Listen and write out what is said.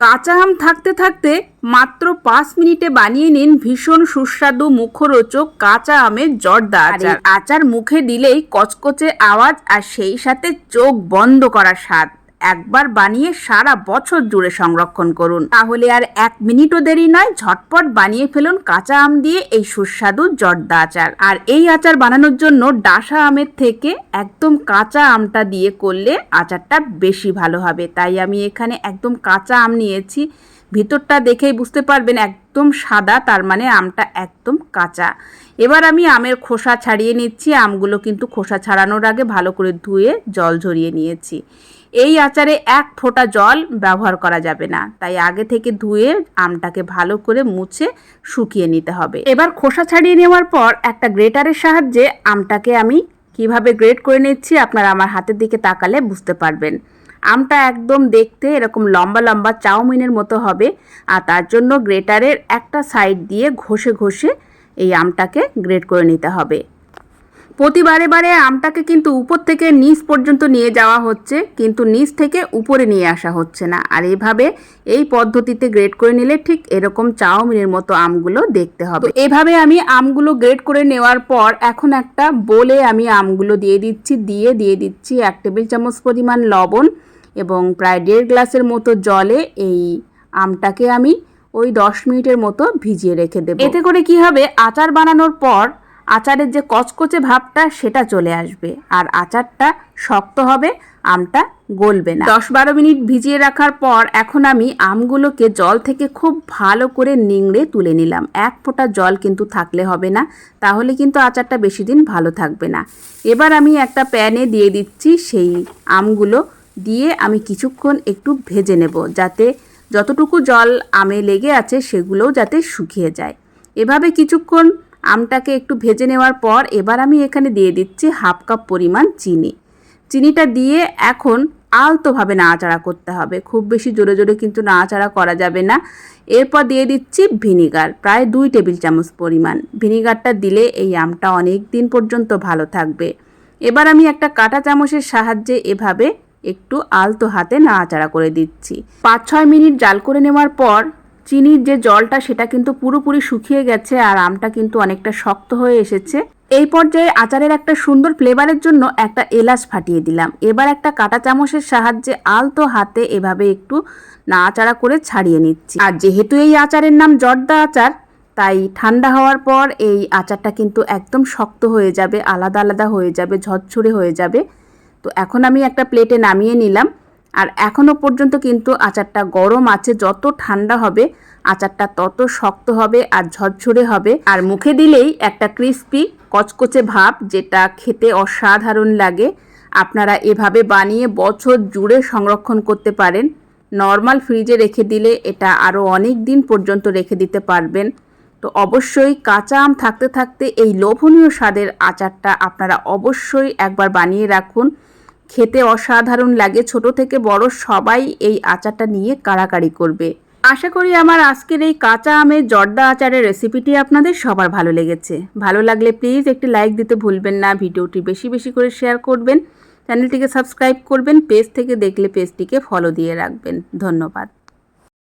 কাঁচা আম থাকতে থাকতে মাত্র পাঁচ মিনিটে বানিয়ে নিন ভীষণ সুস্বাদু মুখরোচক কাঁচা আমের জর্দা আচার। আচার মুখে দিলেই কচকচে আওয়াজ আর সেই সাথে চোখ বন্ধ করা স্বাদ। একবার বানিয়ে সারা বছর জুড়ে সংরক্ষণ করুন। তাহলে আর এক মিনিটও দেরি নয়, ঝটপট বানিয়ে ফেলুন কাঁচা আম দিয়ে এই সুস্বাদু জর্দা আচার। আর এই আচার বানানোর জন্য ডাসা আমের থেকে একদম কাঁচা আমটা দিয়ে করলে আচারটা বেশি ভালো হবে। তাই আমি এখানে একদম কাঁচা আম নিয়েছি। ভিতরটা দেখেই বুঝতে পারবেন একদম সাদা, তার মানে আমটা একদম কাঁচা। এবার আমি আমের খোসা ছাড়িয়ে নিচ্ছি। আমগুলো কিন্তু খোসা ছাড়ানোর আগে ভালো করে ধুয়ে জল ঝরিয়ে নিয়েছি। এই আচারে এক ফোঁটা জল ব্যবহার করা যাবে না। তাই আগে থেকে ধুয়ে আমটাকে ভালো করে মুছে শুকিয়ে নিতে হবে। এবার খোসা ছাড়িয়ে নেওয়ার পর একটা গ্রেটারের সাহায্যে আমটাকে আমি কীভাবে গ্রেট করে নিচ্ছি আপনারা আমার হাতের দিকে তাকালে বুঝতে পারবেন। আমটা একদম দেখতে এরকম লম্বা লম্বা চাউমিনের মতো হবে আর তার জন্য গ্রেটারের একটা সাইড দিয়ে ঘষে ঘষে এই আমটাকে গ্রেট করে নিতে হবে। প্রতিবারে বারে আমটাকে কিন্তু উপর থেকে নিচ পর্যন্ত নিয়ে যাওয়া হচ্ছে, কিন্তু নিচ থেকে উপরে নিয়ে আসা হচ্ছে না। আর এভাবে এই পদ্ধতিতে গ্রেড করে নিলে ঠিক এরকম চাউমিনের মতো আমগুলো দেখতে হবে। এভাবে আমি আমগুলো গ্রেড করে নেওয়ার পর এখন একটা বলে আমি আমগুলো দিয়ে দিচ্ছি, দিয়ে দিয়ে দিচ্ছি এক টেবিল চামচ পরিমাণ লবণ এবং প্রায় দেড় গ্লাসের মতো জলে এই আমটাকে আমি ওই দশ মিনিটের মতো ভিজিয়ে রেখে দেবো। এতে করে কি হবে? আচার বানানোর পর আচারের যে কচকচে ভাবটা সেটা চলে আসবে। আর আচারটা শক্ত হবে, আমটা গলবে না। দশ বারো মিনিট ভিজিয়ে রাখার পর এখন আমি আমগুলোকে জল থেকে খুব ভালো করে নিংড়ে তুলে নিলাম। এক ফোঁটা জল কিন্তু থাকলে হবে না, তাহলে কিন্তু আচারটা বেশি দিন ভালো থাকবে না। এবার আমি একটা প্যানে দিয়ে দিচ্ছি সেই আমগুলো, দিয়ে আমি কিছুক্ষণ একটু ভেজে নেব যাতে যতটুকু জল আমে লেগে আছে সেগুলোও যাতে শুকিয়ে যায়। এভাবে কিছুক্ষণ আমটাকে একটু ভেজে নেওয়ার পর এবার আমি এখানে দিয়ে দিচ্ছি হাফ কাপ পরিমাণ চিনি। চিনিটা দিয়ে এখন আলতোভাবে নাড়াচাড়া করতে হবে। খুব বেশি জোরে জোরে কিন্তু নাড়াচাড়া করা যাবে না। এরপর দিয়ে দিচ্ছি ভিনিগার, প্রায় দুই টেবিল চামচ পরিমাণ। ভিনিগারটা দিলে এই আমটা অনেক দিন পর্যন্ত ভালো থাকবে। এবার আমি একটা কাঁটা চামচের সাহায্যে এভাবে একটু আলতো হাতে নাড়াচাড়া করে দিচ্ছি। পাঁচ ছয় মিনিট জাল করে নেওয়ার পর চিনির যে জলটা সেটা কিন্তু পুরোপুরি শুকিয়ে গেছে আর আমটা কিন্তু অনেকটা শক্ত হয়ে এসেছে। এই পর্যায়ে আচারের একটা সুন্দর ফ্লেভারের জন্য একটা এলাচ ফাটিয়ে দিলাম। এবার একটা কাঁটা চামচের সাহায্যে আলতো হাতে এভাবে একটু নাড়াচাড়া করে ছাড়িয়ে নিচ্ছি। আর যেহেতু এই আচারের নাম জর্দা আচার, তাই ঠান্ডা হওয়ার পর এই আচারটা কিন্তু একদম শক্ত হয়ে যাবে, আলাদা আলাদা হয়ে যাবে, ঝরঝরে হয়ে যাবে। তো এখন আমি একটা প্লেটে নামিয়ে নিলাম। আর এখনও পর্যন্ত কিন্তু আচারটা গরম আছে, যত ঠান্ডা হবে আচারটা তত শক্ত হবে আর ঝরঝরে হবে। আর মুখে দিলেই একটা ক্রিস্পি কচকচে ভাব যেটা খেতে অসাধারণ লাগে। আপনারা এভাবে বানিয়ে বছর জুড়ে সংরক্ষণ করতে পারেন। নর্মাল ফ্রিজে রেখে দিলে এটা আরও অনেক দিন পর্যন্ত রেখে দিতে পারবেন। তো অবশ্যই কাঁচা আম থাকতে থাকতে এই লোভনীয় স্বাদের আচারটা আপনারা অবশ্যই একবার বানিয়ে রাখুন। খেতে অসাধারণ লাগে। ছোট থেকে বড় সবাই এই আচারটা নিয়ে কাড়াকাড়ি করবে। আশা করি আমার আজকের এই কাঁচা আমের জর্দা আচারের রেসিপিটি আপনাদের সবার ভালো লেগেছে। ভালো লাগলে প্লিজ একটি লাইক দিতে ভুলবেন না, ভিডিওটি বেশি বেশি করে শেয়ার করবেন। চ্যানেলটিকে সাবস্ক্রাইব করবেন, পেজ থেকে দেখলে পেজটিকে ফলো দিয়ে রাখবেন। ধন্যবাদ।